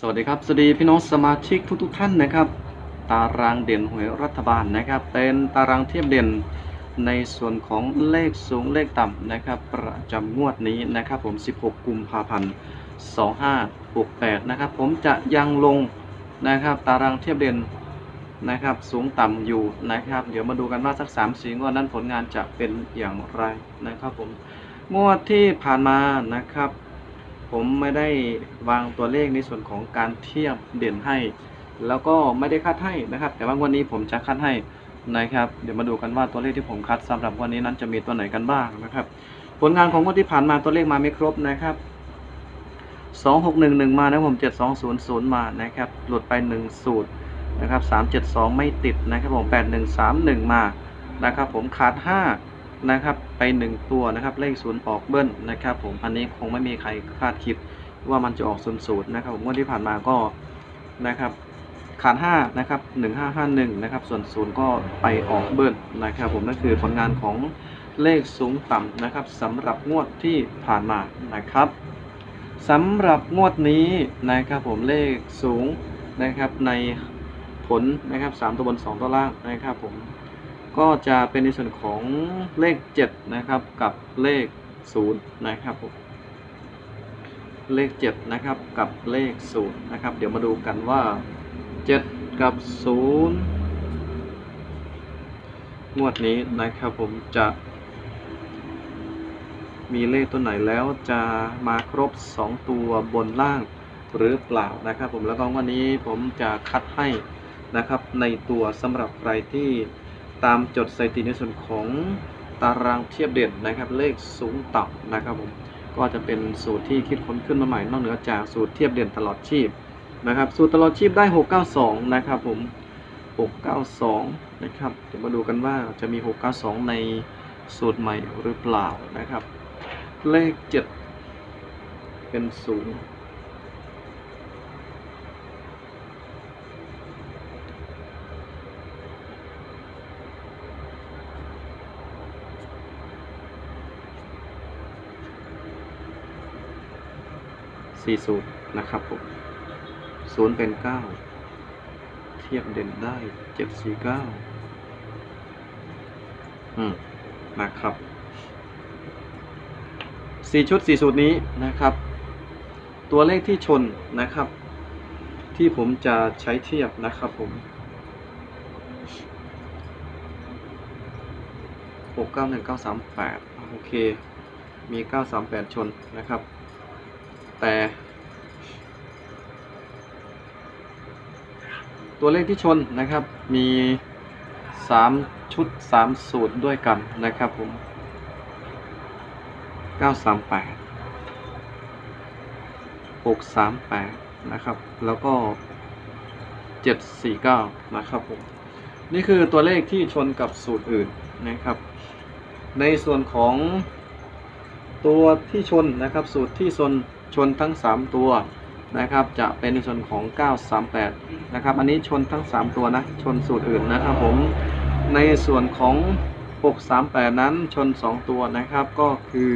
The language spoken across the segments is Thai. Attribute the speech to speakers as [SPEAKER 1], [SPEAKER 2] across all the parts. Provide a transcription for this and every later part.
[SPEAKER 1] สวัสดีครับ สวัสดีพี่น้องสมาชิกทุกๆท่านนะครับ ตารางเด่นหวยรัฐบาลนะครับ เป็นตารางเทียบเด่นในส่วนของเลขสูงเลขต่ำนะครับ ประจำงวดนี้นะครับผม 16 กุมภาพันธ์ 2568 นะครับ ผมจะยังลงนะครับ ตารางเทียบเด่นนะครับ สูงต่ำอยู่นะครับ เดี๋ยวมาดูกันว่าสัก 3 4 งวดนั้นผลงานจะเป็นอย่างไรนะครับผม งวดที่ผ่านมานะครับ ผมไม่ได้วางตัวเลขในส่วนของการเทียบเด่นให้ แล้วก็ไม่ได้คัดให้นะครับ แต่ว่างวันนี้ผมจะคัดให้นะครับ เดี๋ยวมาดูกันว่าตัวเลขที่ผมคัดสำหรับวันนี้นั้นจะมีตัวไหนกันบ้างนะครับ ผลงานของงวดที่ผ่านมาตัวเลขมาไม่ครบนะครับ2611มานะผม7200มานะครับ หลุดไป1สูตรนะครับ372ไม่ติดนะครับผม8131มานะครับผมขาด5 นะครับไป 1 ตัวนะครับเลขศูนย์ออกเบิ้ลนะครับผมอันนี้คงไม่มีใครคาดคิดว่ามันจะออกศูนย์ศูนย์นะครับผมงวดที่ผ่านมาก็นะครับขาด5นะครับ1551นะครับส่วนศูนย์ก็ไปออกเบิ้ลนะครับผมนั่นคือผลงานของเลขสูงต่ำนะครับสำหรับงวดที่ผ่านมานะครับสำหรับงวดนี้นะครับผมเลขสูงนะครับในผลนะครับ3ตัวบน 2 ตัวล่างนะครับผม ก็จะเป็นในส่วนของเลข 7 นะครับกับเลข 0 นะครับผมเลข 7 นะครับกับเลข 0 นะครับ เดี๋ยวมาดูกันว่า 7 กับ 0 งวดนี้นะครับผมจะ มีเลขตัวไหนแล้วจะมาครบ 2 ตัวบนล่างหรือเปล่านะครับผมแล้วก็วันนี้ผมจะคัดให้นะครับในตัวสำหรับใครที่ ตามจดสถิติในส่วนของตารางเทียบเด่นนะครับเลขสูงต่ำนะครับผมก็จะเป็นสูตรที่คิดค้นขึ้นมาใหม่นอกเหนือจากสูตรเทียบเด่นตลอดชีพนะครับสูตรตลอดชีพได้ 692 นะครับผม 692 นะครับเดี๋ยวมาดูกันว่าจะมี 692 ในสูตรใหม่หรือเปล่านะครับ เลข 7 เป็น0 สี่สูตรนะครับผมศูนย์เป็นเก้าเทียบเด่นได้เจ็ดสี่เก้าอืมนะครับสี่ชุดสี่สูตรนี้นะครับ ตัวเลขที่ชนนะครับ ที่ผมจะใช้เทียบนะครับผมหกเก้าหนึ่งเก้าสามแปดโอเค มีเก้าสามแปดชนนะครับ แต่ ตัวเลขที่ชนนะครับมีสามชุดสามสูตรด้วยกันนะครับผม 938 638 นะครับ แล้วก็ 749 นะครับผม นี่คือตัวเลขที่ชนกับสูตรอื่นนะครับ ในส่วนของตัวที่ชนนะครับ สูตรที่ชน ชนทั้ง 3 ตัวนะครับ จะเป็นในส่วนของ 938 นะครับ อันนี้ชนทั้ง 3 ตัวนะ ชนสูตรอื่นนะครับผม ในส่วนของ 638 นั้นชน 2 ตัวนะครับ ก็คือ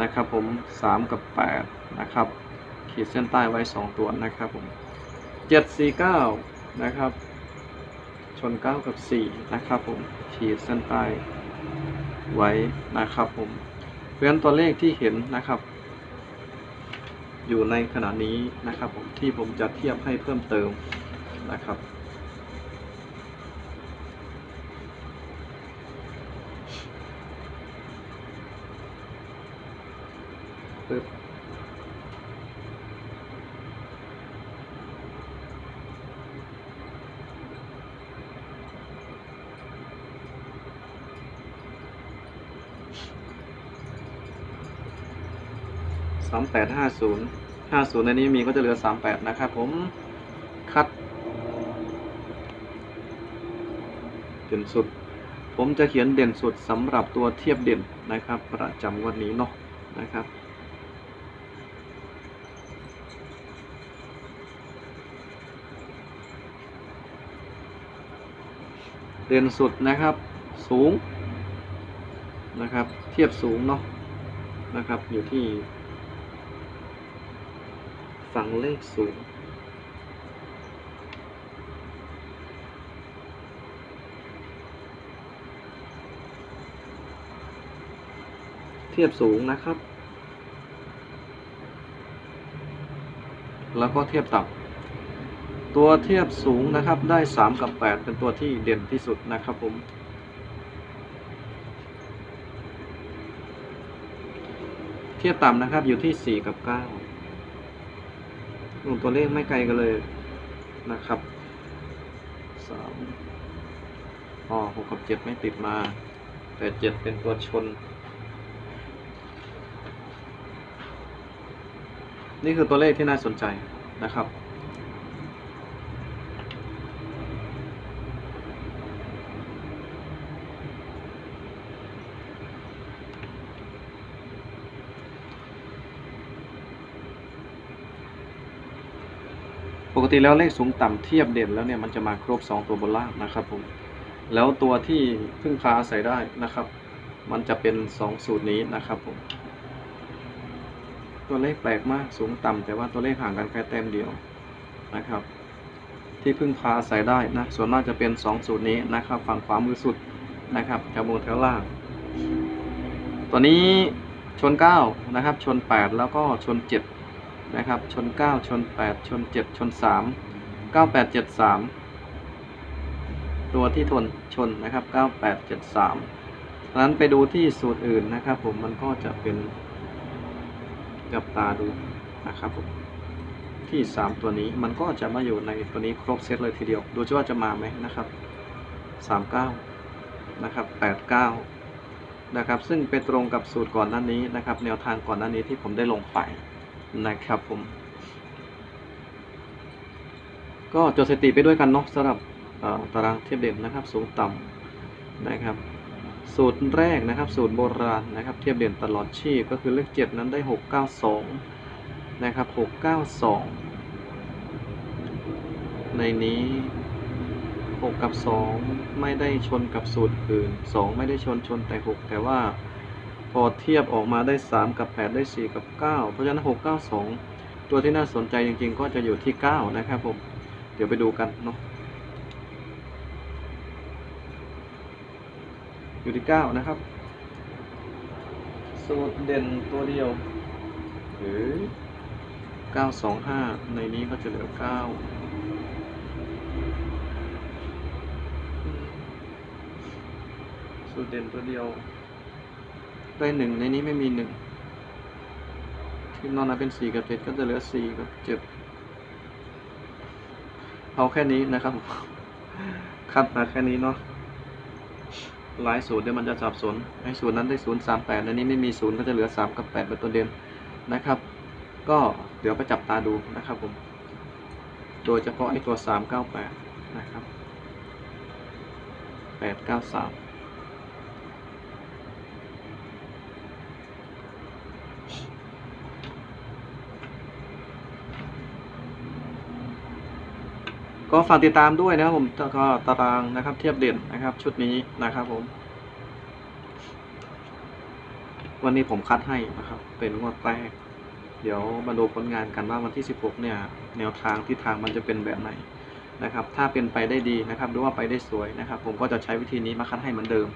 [SPEAKER 1] นะครับผม 3 กับ 8 นะครับ ขีดเส้นใต้ไว้ 2 ตัวนะครับผม 749 นะครับ ชน 9 กับ 4 นะครับผม ขีดเส้นใต้ไว้นะครับผม เพราะฉะนั้นตัวเลขที่เห็นนะครับ อยู่ในขณะนี้นะครับผมที่ผมจะเทียบให้เพิ่มเติมนะครับ ปึ๊บ สามแปดห้าศูนย์ห้าศูนย์ในนี้มีก็จะเหลือสามแปดนะครับผมคัดเด่นสุด ผมจะเขียนเด่นสุดสำหรับตัวเทียบเด่นนะครับ ประจำวันนี้เนาะนะครับเด่นสุดนะครับสูงนะครับ เทียบสูงเนาะนะครับอยู่ที่ ฟังเลขศูนย์เทียบสูงนะครับ แล้วก็เทียบต่ำตัวเทียบสูงนะครับได้ 3 กับ 8 เป็นตัวที่เด่นที่สุดนะครับผมเทียบต่ำนะครับอยู่ที่ 4 กับ 9 อืมตัวเลขไม่ไกลกันเลยนะครับสามอ๋อหกกับเจ็ดไม่ติดมา แต่เจ็ดเป็นตัวชน นี่คือตัวเลขที่น่าสนใจนะครับ ป กติแล้วเลขสูงต่ำเทียบเด่นแล้วเนี่ยมันจะมาครบ 2 ตัวบนล่างนะครับผมแล้วตัวที่พึ่งพาอาศัยได้นะครับ มันจะเป็น 2 สูตรนี้นะครับผมตัวเลขแปลกมากสูงต่ำแต่ว่าตัวเลขห่างกันแค่แต้มเดียวนะครับ ที่พึ่งพาอาศัยได้นะส่วนมากจะเป็น 2 สูตรนี้นะครับ ฝั่งขวามือสุดนะครับแถวบนแถวล่าง ตัวนี้ชน 9 นะครับ ชน 8 แล้วก็ชน 7 นะครับ ชน 9 ชน 8 ชน 7 ชน 3 9873 ตัวที่ทนชนนะครับ 9873นั้นไปดูที่สูตรอื่นนะครับ ผมมันก็จะเป็นจับตาดูนะครับผมที่ 3 ตัวนี้มันก็จะมาอยู่ในตัวนี้ครบเซตเลยทีเดียว ดูว่าจะมาไหมนะครับ 39 นะครับ 89 นะครับ ซึ่งไปตรงกับสูตรก่อนหน้านี้นะครับ แนวทางก่อนหน้านี้ที่ผมได้ลงไป นะครับผม ก็จดสถิติไปด้วยกันเนาะสำหรับตารางเทียบเด่นนะครับ สูงต่ำนะครับ สูตรแรกนะครับ สูตรโบราณนะครับ เทียบเด่นตลอดชีพก็คือเลข 7 นั้นได้ 692 นะครับ 692 ในนี้ 6 กับ 2 ไม่ได้ชนกับสูตรอื่น 2 ไม่ได้ชนชนแต่ 6 แต่ว่า พอเทียบออกมาได้ 3 กับ 8 ได้ 4 กับ 9 เพราะฉะนั้น 692 ตัวที่น่าสนใจจริง ๆ ก็จะอยู่ที่ 9 นะครับผม เดี๋ยวไปดูกันเนาะ อยู่ที่ 9 นะครับ สูตรเด่นตัวเดียวหรือ925 ในนี้ก็จะเหลือ 9สูตรเด่นตัวเดียว ได้หนึ่งในนี้ไม่มีหนึ่งที่นอกนั้นเป็นสี่กับเจ็ดก็จะเหลือสี่กับเจ็ดเอาแค่นี้นะครับคัดมาแค่นี้เนาะหลายสูตรเดี๋ยวมันจะสับสนไอ้สูตรนั้นได้ศูนย์สามแปดในนี้ไม่มีศูนย์ก็จะเหลือสามกับแปดเป็นตัวเด่นนะครับ ก็เดี๋ยวไปจับตาดูนะครับผม โดยเฉพาะไอ้ตัวสามเก้าแปดนะครับแปดเก้าสาม ก็ฝากติดตามด้วยนะครับผมแล้วก็ตารางนะครับเทียบเด่นนะครับ ชุดนี้นะครับผม วันนี้ผมคัดให้นะครับ เป็นงวดแรก เดี๋ยวมาดูผลงานกันว่าวันที่ 16 เนี่ย แนวทางทิศทางมันจะเป็นแบบไหนนะครับ ถ้าเป็นไปได้ดีนะครับหรือว่าไปได้สวยนะครับ ผมก็จะใช้วิธีนี้มาคัดให้เหมือนเดิม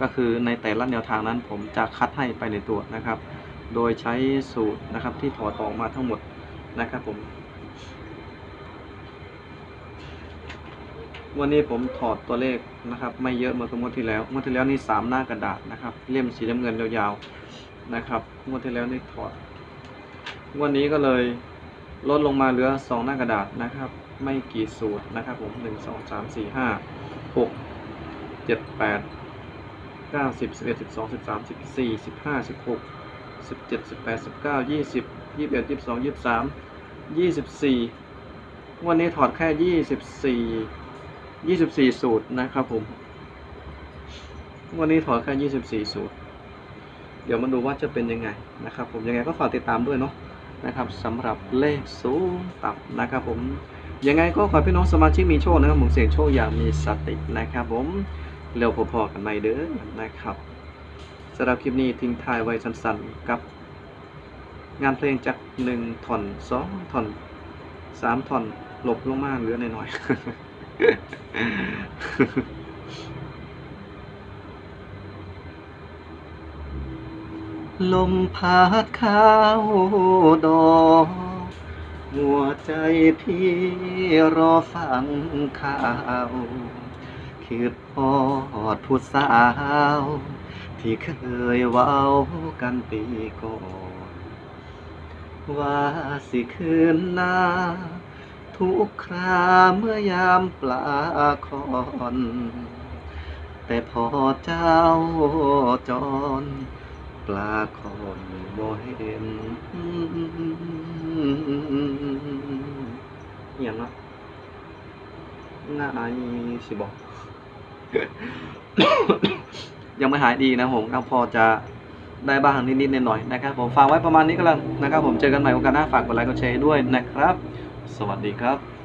[SPEAKER 1] ก็คือในแต่ละแนวทางนั้น ผมจะคัดให้ไปในตัวนะครับ โดยใช้สูตรนะครับที่ถอดออกมาทั้งหมดนะครับผม วันนี้ผมถอดตัวเลขนะครับ ไม่เยอะเหมือนกับงวดที่แล้วงวดที่แล้วนี่สามหน้ากระดาษนะครับ เล่มสีน้ำเงินยาวๆนะครับงวดที่แล้วนี่ถอดวันนี้ก็เลยลดลงมาเหลือสองหน้ากระดาษนะครับ ไม่กี่สูตรนะครับ ผมหนึ่งสองสามสี่ห้าหกเจ็ดแปดเก้าสิบสิบเอ็ดสิบสองสิบสามสิบสี่สิบห้าสิบหกสิบเจ็ดสิบแปดสิบเก้ายี่สิบยี่สิบเอ็ดยี่สิบสองยี่สิบสามยี่สิบสี่วันนี้ถอดแค่ยี่สิบสี่ 24สูตรนะครับผม วันนี้ถอดแค่24สูตร เดี๋ยวมาดูว่าจะเป็นยังไงนะครับ ผมยังไงก็ฝากติดตามด้วยเนาะนะครับสำหรับเลขสูงต่ำนะครับผมยังไงก็ขอพี่น้องสมาชิกมีโชคนะครับผมเสียงโชคอย่างมีสตินะครับผมเร็วพอๆกันในเด้อนะครับสำหรับคลิปนี้ทิ้งท้ายไว้สั้นๆกับ งานเพลงจาก1ท่อน2ท่อน3ท่อนหลบลงมาเหลือหน่อยๆ ลมพัดข้าวดอกหัวใจพี่รอฟังข่าวคิดพอดผู้สาว ที่เคยเว้ากันปีก่อน ว่าสิคืนหน้า ทุกคราเมื่อยามปลาคอน แต่พอเจ้าจรปลาคอนบ่เห็นอหย่างเนาะง่ายสิบอก ยังไม่หายดีนะผมก็พอจะได้บ้างนิดๆหน่อยๆนะครับผมฝากไว้ประมาณนี้ก็แล้วนะครับผมเจอกันใหม่โอกาสหน้าฝากกดไลค์กดแชร์ด้วยนะครับ สวัสดีครับ